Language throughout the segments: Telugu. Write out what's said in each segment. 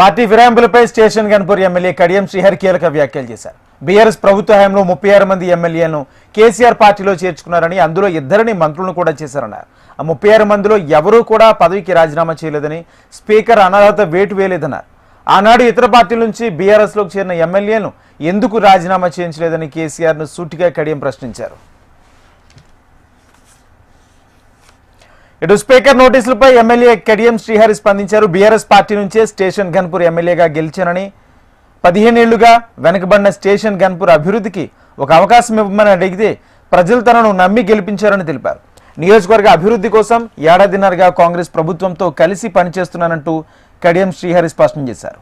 పార్టీ ఫిరాయింపులపై స్టేషన్ గన్పూర్ ఎమ్మెల్యే కడియం శ్రీహరి కీలక వ్యాఖ్యలు చేశారు. బీఆర్ఎస్ ప్రభుత్వ హయాంలో ముప్పై ఆరు మంది ఎమ్మెల్యేలను కేసీఆర్ పార్టీలో చేర్చుకున్నారని అందులో ఇద్దరిని మంత్రులను కూడా చేశారన్నారు. ఆ ముప్పై ఆరు మందిలో ఎవరూ కూడా పదవికి రాజీనామా చేయలేదని స్పీకర్ అనర్హత వేటు వేయలేదన్నారు. ఆనాడు ఇతర పార్టీల నుంచి బీఆర్ఎస్లోకి చేరిన ఎమ్మెల్యేలను ఎందుకు రాజీనామా చేయించలేదని కేసీఆర్ను సూటిగా కడియం ప్రశ్నించారు. ఇటు స్పీకర్ నోటీసులపై ఎమ్మెల్యే కెడిఎం శ్రీహరి స్పందించారు. బీఆర్ఎస్ పార్టీ నుంచే స్టేషన్ ఘన్పూర్ ఎమ్మెల్యేగా గెలిచానని. పదిహేనేళ్ళుగా వెనకబడిన స్టేషన్ ఘన్పూర్ అభివృద్ధికి ఒక అవకాశం ఇవ్వమని అడిగితే ప్రజలు తనను నమ్మి గెలిపించారని తెలిపారు. నియోజకవర్గ అభివృద్ధి కోసం ఏడాదిన్నరగా కాంగ్రెస్ ప్రభుత్వంతో కలిసి పనిచేస్తున్నానంటూ కడియం శ్రీహరి స్పష్టం చేశారు.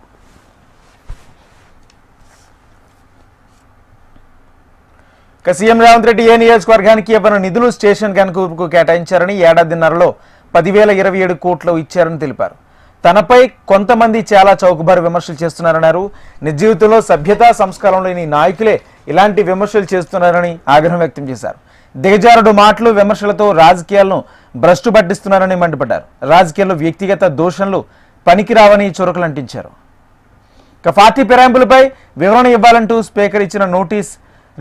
సీఎం రేవంత్ రెడ్డి ఏ నియోజకవర్గానికి ఇవ్వని నిధులు స్టేషన్ కనుకూపుకు కేటాయించారని ఏడాదిన్నరలో పదివేల ఇరవై ఏడు కోట్లు ఇచ్చారని తెలిపారు. తనపై కొంతమంది చాలా చౌకబారు విమర్శలు చేస్తున్నారన్నారు. నిజీవితంలో సభ్యతా సభ్యత సంస్కారం లేని నాయకులే ఇలాంటి విమర్శలు చేస్తున్నారని ఆగ్రహం వ్యక్తం చేశారు. దిగజారుడు మాటలు విమర్శలతో రాజకీయాలను భ్రష్టు పట్టిస్తున్నారని మండిపడ్డారు. రాజకీయాల్లో వ్యక్తిగత దోషణలు పనికిరావని చురకలు అంటించారు ఇక పార్టీ ఫిరాయింపులపై వివరణ ఇవ్వాలంటూ స్పీకర్ ఇచ్చిన నోటీస్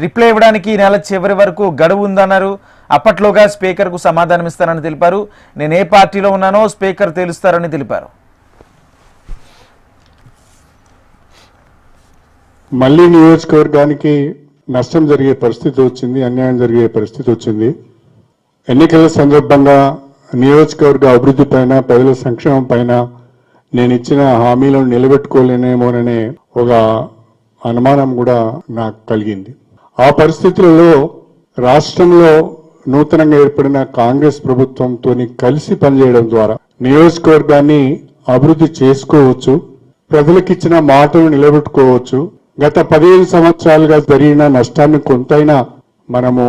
రిప్లై ఇవ్వడానికి ఈ నెల చివరి వరకు గడువు ఉందన్నారు. అప్పట్లోగా స్పీకర్కు సమాధానం ఇస్తానని తెలిపారు. నేను ఏ పార్టీలో ఉన్నానో స్పీకర్ తేలుస్తారని తెలిపారు. మళ్ళీ నియోజకవర్గానికి నష్టం జరిగే పరిస్థితి వచ్చింది అన్యాయం జరిగే పరిస్థితి వచ్చింది. ఎన్నికల సందర్భంగా నియోజకవర్గ అభివృద్ధి పైన ప్రజల సంక్షేమం పైన నేను ఇచ్చిన హామీలను నిలబెట్టుకోలేనేమోననే ఒక అనుమానం కూడా నాకు కలిగింది. ఆ పరిస్థితులలో రాష్ట్రంలో నూతనంగా ఏర్పడిన కాంగ్రెస్ ప్రభుత్వంతో కలిసి పనిచేయడం ద్వారా నియోజకవర్గాన్ని అభివృద్ధి చేసుకోవచ్చు ప్రజలకిచ్చిన మాటలు నిలబెట్టుకోవచ్చు. గత పదిహేను సంవత్సరాలుగా జరిగిన నష్టాన్ని కొంతైనా మనము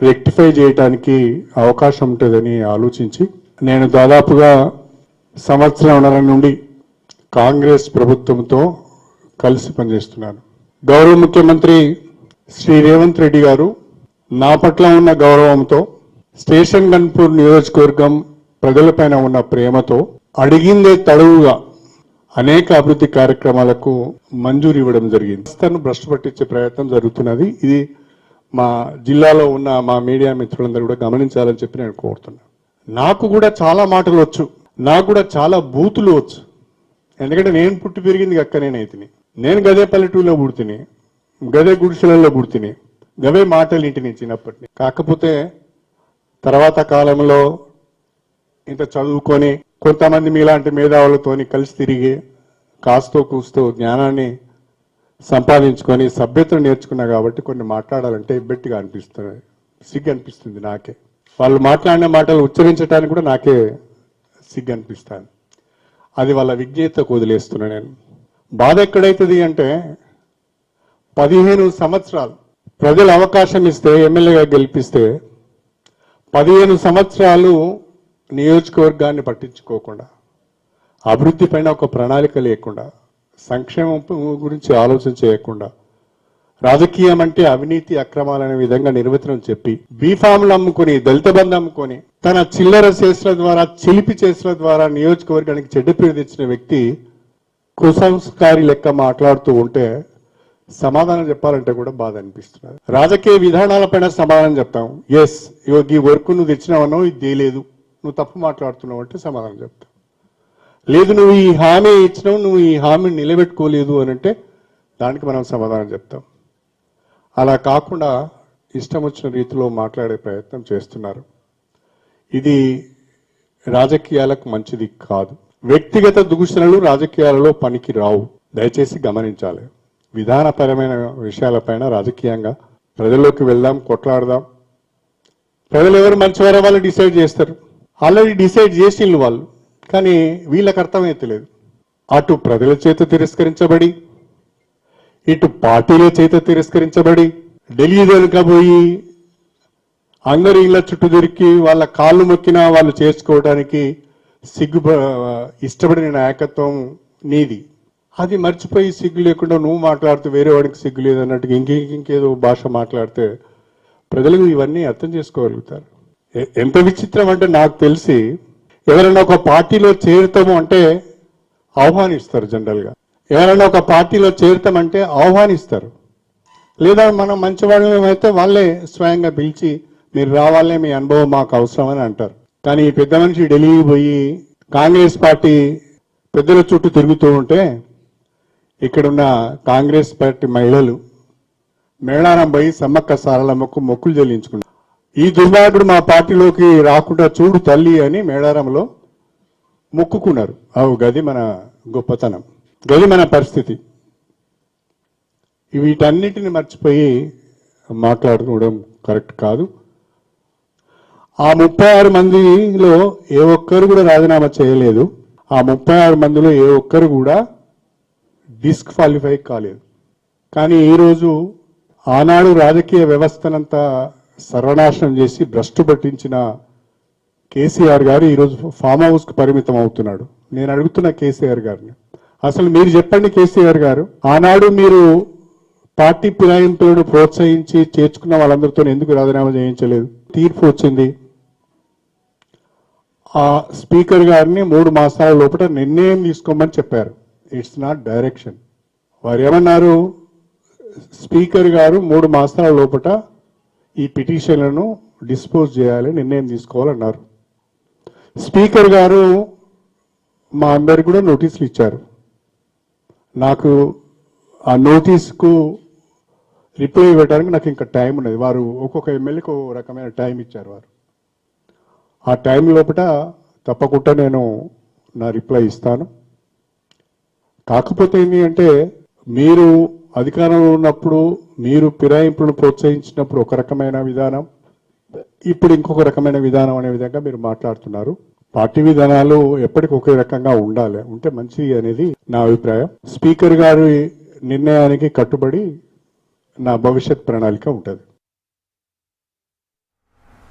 రెక్టిఫై చేయడానికి అవకాశం ఉంటుందని ఆలోచించి నేను దాదాపుగా సంవత్సరంన్నర నుండి కాంగ్రెస్ ప్రభుత్వంతో కలిసి పనిచేస్తున్నాను. గౌరవ ముఖ్యమంత్రి శ్రీ రేవంత్ రెడ్డి గారు నా పట్ల ఉన్న గౌరవంతో స్టేషన్ గన్పూర్ నియోజకవర్గం ప్రజలపైన ఉన్న ప్రేమతో అడిగిందే తడువుగా అనేక అభివృద్ధి కార్యక్రమాలకు మంజూరు ఇవ్వడం జరిగింది. తను భ్రష్టు పట్టించే ప్రయత్నం జరుగుతున్నది. ఇది మా జిల్లాలో ఉన్న మా మీడియా మిత్రులందరూ కూడా గమనించాలని చెప్పి నేను కోరుతున్నాను. నాకు కూడా చాలా మాటలు వచ్చు. నాకు కూడా చాలా బూతులు వచ్చు. ఎందుకంటే నేను పుట్టి పెరిగింది అక్క నేనైతిని నేను గదే పల్లెటూరులో పుడితిని. గదే గుడిసెలలో గుర్తిని గవే మాటలు ఇంటిని చిన్నప్పటి కాకపోతే తర్వాత కాలంలో ఇంత చదువుకొని కొంతమంది మీలాంటి మేధావులతోని కలిసి తిరిగి కాస్తో కూస్తూ జ్ఞానాన్ని సంపాదించుకొని సభ్యతను నేర్చుకున్నా కాబట్టి కొన్ని మాట్లాడాలంటే ఇబ్బెట్టిగా అనిపిస్తుంది సిగ్గు అనిపిస్తుంది నాకే. వాళ్ళు మాట్లాడిన మాటలు ఉచ్చరించడానికి కూడా నాకే సిగ్గు అనిపిస్తాను అది వాళ్ళ విజ్ఞతకు వదిలేస్తున్నా నేను. బాధ ఎక్కడైతుంది అంటే పదిహేను సంవత్సరాలు. ప్రజలు అవకాశం ఇస్తే ఎమ్మెల్యేగా గెలిపిస్తే పదిహేను సంవత్సరాలు నియోజకవర్గాన్ని పట్టించుకోకుండా అభివృద్ధి పైన ఒక ప్రణాళిక లేకుండా సంక్షేమం గురించి ఆలోచన చేయకుండా రాజకీయం అంటే అవినీతి అక్రమాలనే విధంగా నిర్వచనం చెప్పి బీఫామ్లు అమ్ముకొని దళిత బంధు అమ్ముకొని తన చిల్లర చేసిన ద్వారా చిలిపి చేసిన ద్వారా నియోజకవర్గానికి చెడ్డ పేరు తెచ్చిన వ్యక్తి కుసంస్కారి లెక్క మాట్లాడుతూ ఉంటే సమాధానం చెప్పాలంటే కూడా బాధ అనిపిస్తున్నది. రాజకీయ విధానాలపైన సమాధానం చెప్తాం. ఎస్ ఇగో ఈ వర్క్ నువ్వు తెచ్చినావనో ఇది చేయలేదు నువ్వు తప్పు మాట్లాడుతున్నావు అంటే సమాధానం చెప్తాం. లేదు నువ్వు ఈ హామీ ఇచ్చినావు నువ్వు ఈ హామీని నిలబెట్టుకోలేదు అని అంటే దానికి మనం సమాధానం చెప్తాం. అలా కాకుండా ఇష్టం వచ్చిన రీతిలో మాట్లాడే ప్రయత్నం చేస్తున్నారు. ఇది రాజకీయాలకు మంచిది కాదు. వ్యక్తిగత దూషణలు రాజకీయాలలో పనికి రావు. దయచేసి గమనించాలి. విధానపరమైన విషయాలపైన రాజకీయంగా ప్రజల్లోకి వెళ్దాం కొట్లాడదాం. ప్రజలు ఎవరు మంచివారో వాళ్ళు డిసైడ్ చేస్తారు. ఆల్రెడీ డిసైడ్ చేసిండ్రు వాళ్ళు కానీ వీళ్ళకి అర్థమైతలేదు. అటు ప్రజల చేత తిరస్కరించబడి ఇటు పార్టీల చేత తిరస్కరించబడి ఢిల్లీ వెనుక పోయి అందరూ ఇళ్ళ చుట్టూ దొరికి వాళ్ళ కాళ్ళు మొక్కినా వాళ్ళు చేసుకోవడానికి సిగ్గు ఇష్టపడిన నాయకత్వం నీది. అది మర్చిపోయి సిగ్గు లేకుండా నువ్వు మాట్లాడుతూ వేరే వాడికి సిగ్గు లేదన్నట్టుగా ఇంకే ఇంకేదో భాష మాట్లాడితే ప్రజలు ఇవన్నీ అర్థం చేసుకోగలుగుతారు. ఎంత విచిత్రం అంటే నాకు తెలిసి ఎవరైనా ఒక పార్టీలో చేరుతాము అంటే ఆహ్వానిస్తారు జనరల్గా. ఎవరైనా ఒక పార్టీలో చేరుతామంటే ఆహ్వానిస్తారు. లేదా మనం మంచి అయితే వాళ్ళే స్వయంగా పిలిచి మీరు రావాలే మీ అనుభవం మాకు అవసరం అని అంటారు. కానీ పెద్ద మనిషి ఢిల్లీ పోయి కాంగ్రెస్ పార్టీ పెద్దల చుట్టూ తిరుగుతూ ఉంటే ఇక్కడున్న కాంగ్రెస్ పార్టీ మహిళలు మేళారం పోయి సమ్మక్క సారలమ్మకు మొక్కులు చెల్లించుకున్నారు. ఈ దుర్మార్గుడు మా పార్టీలోకి రాకుండా చూడు తల్లి అని మేడారంలో మొక్కుకున్నారు. అవు గది మన గొప్పతనం గది మన పరిస్థితి. వీటన్నిటిని మర్చిపోయి మాట్లాడుకోవడం కరెక్ట్ కాదు. ఆ ముప్పై ఆరు మందిలో ఏ ఒక్కరు కూడా రాజీనామా చేయలేదు. ఆ ముప్పై ఆరు మందిలో ఏ ఒక్కరు కూడా డిస్క్వాలిఫై కాలేదు. కానీ ఈరోజు ఆనాడు రాజకీయ వ్యవస్థనంతా సర్వనాశనం చేసి భ్రష్టు పట్టించిన కేసీఆర్ గారు ఈరోజు ఫామ్ హౌస్కు పరిమితం అవుతున్నాడు. నేను అడుగుతున్న కేసీఆర్ గారిని. అసలు మీరు చెప్పండి కేసీఆర్ గారు ఆనాడు మీరు పార్టీ ఫిరాయింపులను ప్రోత్సహించి చేర్చుకున్న వాళ్ళందరితో ఎందుకు రాజీనామా చేయించలేదు? తీర్పు వచ్చింది. ఆ స్పీకర్ గారిని మూడు మాసాల లోపల నిర్ణయం తీసుకోమని చెప్పారు. ఇట్స్ నాట్ డైరెక్షన్ వారు ఏమన్నారు? స్పీకర్ గారు మూడు మాసాల లోపల ఈ పిటిషన్లను డిస్పోజ్ చేయాలని నిర్ణయం తీసుకోవాలన్నారు. స్పీకర్ గారు మా అందరికి కూడా నోటీసులు ఇచ్చారు. నాకు ఆ నోటీస్కు రిప్లై ఇవ్వడానికి నాకు ఇంకా టైం ఉన్నది. వారు ఒక్కొక్క ఎమ్మెల్యేకి ఒక రకమైన టైం ఇచ్చారు వారు. ఆ టైం లోపల తప్పకుండా నేను నా రిప్లై ఇస్తాను. కాకపోతే ఏంటి అంటే మీరు అధికారంలో ఉన్నప్పుడు మీరు ఫిరాయింపులను ప్రోత్సహించినప్పుడు ఒక రకమైన విధానం ఇప్పుడు ఇంకొక రకమైన విధానం అనే విధంగా మీరు మాట్లాడుతున్నారు. పార్టీ విధానాలు ఎప్పటికి ఒకే రకంగా ఉండాలి. ఉంటే మంచిది అనేది నా అభిప్రాయం. స్పీకర్ గారి నిర్ణయానికి కట్టుబడి నా భవిష్యత్ ప్రణాళిక ఉంటుంది.